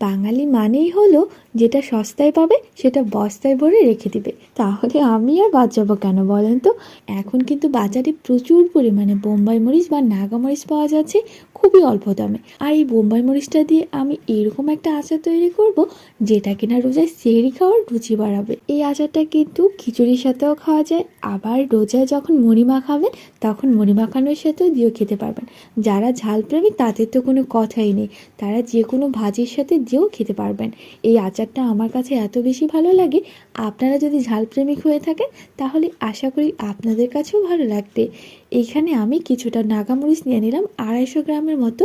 বাঙালি মানেই হলো যেটা সস্তায় পাবে, সেটা বস্তায় ভরে রেখে দিবে। তাহলে আমি আর বাদ যাব কেন বলেন তো? এখন কিন্তু বাজারে প্রচুর পরিমাণে বোম্বাই মরিচ বা নাগা মরিচ পাওয়া যাচ্ছে। খুবই অল্প দামে। আর এই বোম্বাই মরিচটা দিয়ে আমি এরকম একটা আচার তৈরি করব, যেটা কিনা রোজায় সেরি খাওয়ার রুচি বাড়াবে। এই আচারটা কিন্তু খিচুড়ির সাথেও খাওয়া যায়, আবার রোজায় যখন মুড়ি মাখাবেন তখন মুড়ি মাখানোর সাথেও দিয়েও খেতে পারবেন। যারা ঝাল প্রেমিক তাদের তো কোনো কথাই নেই। তারা যে কোনো ভাজির সাথে দিয়েও খেতে পারবেন। এই আচারটা আমার কাছে এত বেশি ভালো লাগে, আপনারা যদি ঝাল প্রেমিক হয়ে থাকেন, তাহলে আশা করি আপনাদের কাছেও ভালো লাগবে। এইখানে আমি কিছুটা নাগামরিচ নিয়ে নিলাম, আড়াইশো গ্রামের মতো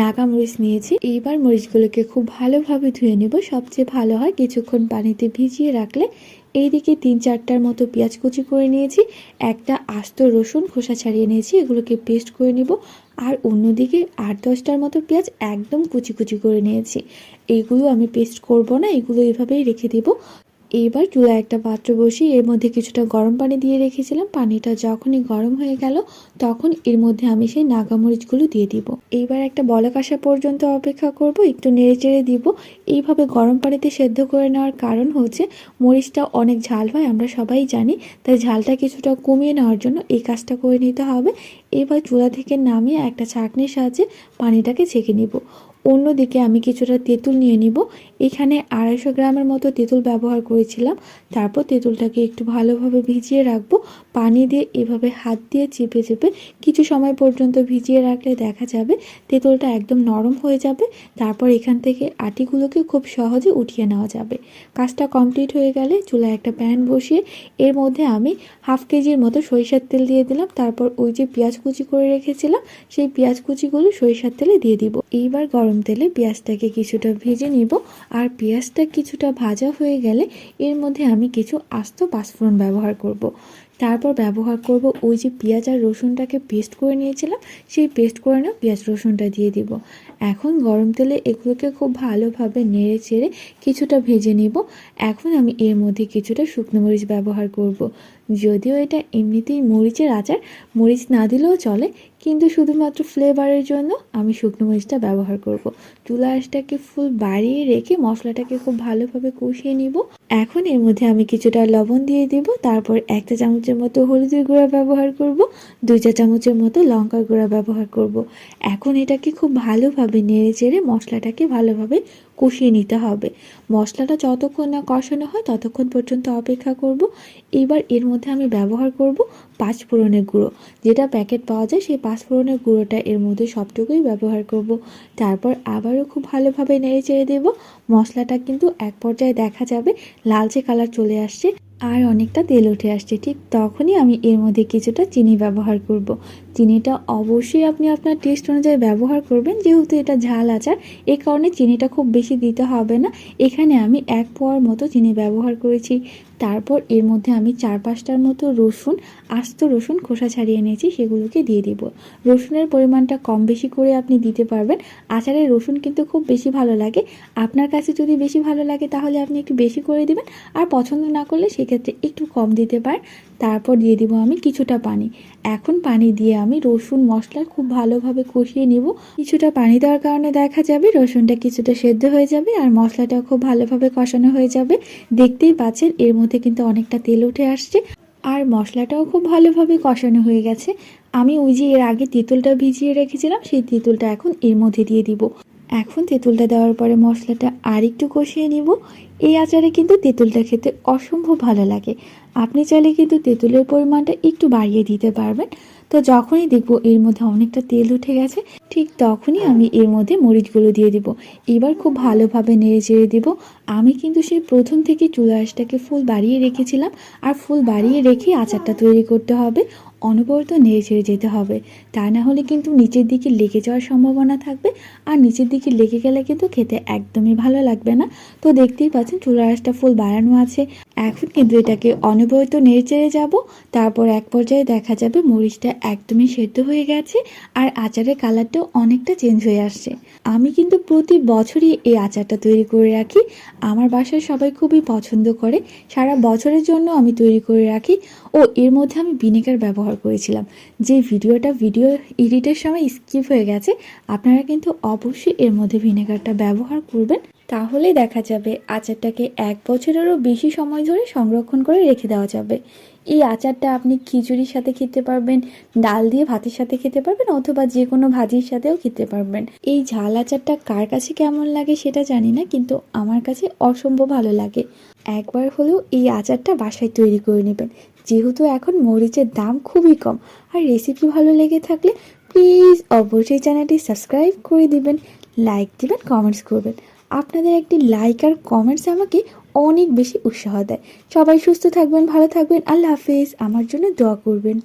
নাগামরিচ নিয়েছি। এইবার মরিচগুলোকে খুব ভালোভাবে ধুয়ে নেব। সবচেয়ে ভালো হয় কিছুক্ষণ পানিতে ভিজিয়ে রাখলে এইদিকে তিন চারটার মতো পেঁয়াজ কুচি করে নিয়েছি, একটা আস্ত রসুন খোসা ছাড়িয়ে নিয়েছি, এগুলোকে পেস্ট করে নেব। আর অন্যদিকে আট দশটার মতো পেঁয়াজ একদম কুচি কুচি করে নিয়েছি। এইগুলো আমি পেস্ট করব না, এগুলো এভাবেই রেখে দিব। এইবার চুলায় একটা পাত্র বসিয়ে এর মধ্যে কিছুটা গরম পানি দিয়ে রেখেছিলাম। পানিটা যখনই গরম হয়ে গেল, তখন এর মধ্যে আমি সেই নাগামরিচগুলো দিয়ে দিব। এইবার একটা বলক আসা পর্যন্ত অপেক্ষা করব, একটু নেড়ে চেড়ে দিব। এইভাবে গরম পানিতে সেদ্ধ করে নেওয়ার কারণ হচ্ছে, মরিচটা অনেক ঝাল হয়, আমরা সবাই জানি। তাই ঝালটা কিছুটা কমিয়ে নেওয়ার জন্য এই কাজটা করে নিতে হবে। এবার চুলা থেকে নামিয়ে একটা ছাঁকনির সাহায্যে পানিটাকে ছেঁকে নিব। অন্যদিকে আমি কিছুটা তেঁতুল নিয়ে নিব। এখানে আড়াইশো গ্রামের মতো তেঁতুল ব্যবহার করেছিলাম। তারপর তেঁতুলটাকে একটু ভালোভাবে ভিজিয়ে রাখব। পানি দিয়ে এভাবে হাত দিয়ে চেপে চেপে কিছু সময় পর্যন্ত ভিজিয়ে রাখলে দেখা যাবে তেঁতুলটা একদম নরম হয়ে যাবে। তারপর এখান থেকে আটিগুলোকে খুব সহজে উঠিয়ে নেওয়া যাবে। কাজটা কমপ্লিট হয়ে গেলে চুলায় একটা প্যান বসিয়ে এর মধ্যে আমি হাফ কেজির মতো সরিষার তেল দিয়ে দিলাম। তারপর ওই যে পেঁয়াজ কুচি করে রেখেছিলাম, সেই পেঁয়াজ কুচিগুলো সরিষার তেলে দিয়ে দিব। এইবার গরম তেলে পেঁয়াজটাকে কিছুটা ভেজে নিব আর পেঁয়াজটা কিছুটা ভাজা হয়ে গেলে এর মধ্যে আমি কিছু আস্ত পাঁচফোড়ন ব্যবহার করব। তারপর ব্যবহার করব ওই যে পেঁয়াজ আর রসুনটাকে পেস্ট করে নিয়েছিলাম, সেই পেস্ট করে না পেঁয়াজ রসুনটা দিয়ে দিব এখন গরম তেলে এগুলোকে খুব ভালোভাবে নেড়ে চেড়ে কিছুটা ভেজে নিব এখন আমি এর মধ্যে কিছুটা শুকনো মরিচ ব্যবহার করব। যদিও এটা এমনিতেই মরিচের আচার, মরিচ না দিলেও চলে, কিন্তু শুধুমাত্র ফ্লেভারের জন্য আমি শুকনো মরিচটা ব্যবহার করব। চুলা আঁচটাকে ফুল বাড়িয়ে রেখে মশলাটাকে খুব ভালোভাবে কষিয়ে নিব এখন এর মধ্যে আমি কিছুটা লবণ দিয়ে দিব, তারপর একটা চামচের মতো হলুদের গুঁড়া ব্যবহার করব, দুই চা চামচের মতো লঙ্কার গুঁড়া ব্যবহার করব। এখন এটাকে খুব ভালোভাবে নেড়ে চেড়ে মশলাটাকে ভালোভাবে কষিয়ে নিতে হবে। মশলাটা যতক্ষণ না কষানো হয় ততক্ষণ পর্যন্ত অপেক্ষা করব। এবার এর মধ্যে আমি ব্যবহার করব পাঁচ ফোড়নের গুঁড়ো। যেটা প্যাকেট পাওয়া যায় সেই পাঁচ ফোড়নের গুঁড়োটা এর মধ্যে সবটুকুই ব্যবহার করব। তারপর আবারও খুব ভালোভাবে নেড়ে চেড়ে দেবো। মশলাটা কিন্তু এক পর্যায়ে দেখা যাবে, লালচে কালার চলে আসছে। আর অনেকটা তেল উঠে আসছে, ঠিক তখনই আমি এর মধ্যে কিছুটা চিনি ব্যবহার করব। চিনিটা অবশ্যই আপনি আপনার টেস্ট অনুযায়ী ব্যবহার করবেন, যেহেতু এটা ঝাল আচার, এ কারণে চিনিটা খুব বেশি দিতে হবে না এখানে আমি এক পোয়ার মতো চিনি ব্যবহার করেছি তারপর এর মধ্যে আমি চার পাঁচটার মতো রসুন, আস্ত রসুন খোসা ছাড়িয়ে নিয়েছি সেগুলোকে দিয়ে দিব। রসুনের পরিমাণটা কম বেশি করে আপনি দিতে পারবেন। আচারে রসুন কিন্তু খুব বেশি ভালো লাগে। আপনার কাছে যদি বেশি ভালো লাগে, তাহলে আপনি একটু বেশি করে দিবেন। আর পছন্দ না করলে সেক্ষেত্রে একটু কম দিতে পারেন। তারপর দিয়ে দিব আমি কিছুটা পানি। এখন পানি দিয়ে আমি রসুন মশলা খুব ভালোভাবে কষিয়ে নিব। কিছুটা পানি দেওয়ার কারণে দেখা যাবে রসুনটা কিছুটা সেদ্ধ হয়ে যাবে আর মশলাটাও খুব ভালোভাবে কষানো হয়ে যাবে। দেখতেই পাচ্ছেন, এর মধ্যে কিন্তু অনেকটা তেল উঠে আসছে আর মশলাটাও খুব ভালোভাবে কষানো হয়ে গেছে। আমি ওই যে এর আগে তেঁতুলটা ভিজিয়ে রেখেছিলাম, সেই তেঁতুলটা এখন এর মধ্যে দিয়ে দিব। এখন তেঁতুলটা দেওয়ার পরে মশলাটা আর একটু কষিয়ে নিব। এই আচারে কিন্তু তেঁতুলটা খেতে অসম্ভব ভালো লাগে। আপনি চাইলে কিন্তু তেঁতুলের পরিমাণটা একটু বাড়িয়ে দিতে পারবেন। তো যখনই দেখব এর মধ্যে অনেকটা তেল উঠে গেছে, ঠিক তখনই আমি এর মধ্যে মরিচগুলো দিয়ে দিব। এবার খুব ভালোভাবে নেড়ে চেড়ে দিব। আমি কিন্তু সেই প্রথম থেকে চুলাশটাকে ফুল বাড়িয়ে রেখেছিলাম। আর ফুল বাড়িয়ে রেখে আচারটা তৈরি করতে হবে। অনবরত নেড়ে ছেড়ে যেতে হবে। তা না হলে কিন্তু নিচের দিকে লেগে যাওয়ার সম্ভাবনা থাকবে। আর নিচের দিকে লেগে গেলে কিন্তু খেতে একদমই ভালো লাগবে না। তো দেখতেই পাচ্ছেন চুলার আঁচটা ফুল বাড়ানো আছে। এখন কিন্তু এটাকে অনবরত নেড়ে চেড়ে যাব। তারপর এক পর্যায়ে দেখা যাবে মরিচটা একদমই সেদ্ধ হয়ে গেছে আর আচারের কালারটাও অনেকটা চেঞ্জ হয়ে আসছে। আমি কিন্তু প্রতি বছরই এই আচারটা তৈরি করে রাখি। আমার বাসায় সবাই খুবই পছন্দ করে। সারা বছরের জন্য আমি তৈরি করে রাখি। ও এর মধ্যে আমি ভিনেগার ব্যবহার ব্যবহার করেছিলাম। যে ভিডিওটা ভিডিও এডিটের সময় স্কিপ হয়ে গেছে, আপনারা কিন্তু অবশ্যই এর মধ্যে ভিনেগারটা ব্যবহার করবেন। তাহলে দেখা যাবে আচারটাকে এক বছরেরও বেশি সময় ধরে সংরক্ষণ করে রেখে দেওয়া যাবে। এই আচারটা আপনি খিচুড়ির সাথে খেতে পারবেন, ডাল দিয়ে ভাতের সাথে খেতে পারবেন অথবা যে কোনো ভাজির সাথেও খেতে পারবেন। এই ঝাল আচারটা কার কাছে কেমন লাগে সেটা জানি না, কিন্তু আমার কাছে অসম্ভব ভালো লাগে। একবার হলেও এই আচারটা বাসায় তৈরি করে নেবেন। যেহেতু এখন মরিচের দাম খুবই কম, আর রেসিপি ভালো লেগে থাকলে প্লিজ অবশ্যই চ্যানেলটি সাবস্ক্রাইব করে দিবেন লাইক দিবেন কমেন্টস করবেন। আপনাদের একটি লাইক আর কমেন্টস আমাকে অনেক বেশি উৎসাহ দেয়। সবাই সুস্থ থাকবেন, ভালো থাকবেন, আল্লাহ হাফেজ। আমার জন্য দোয়া করবেন।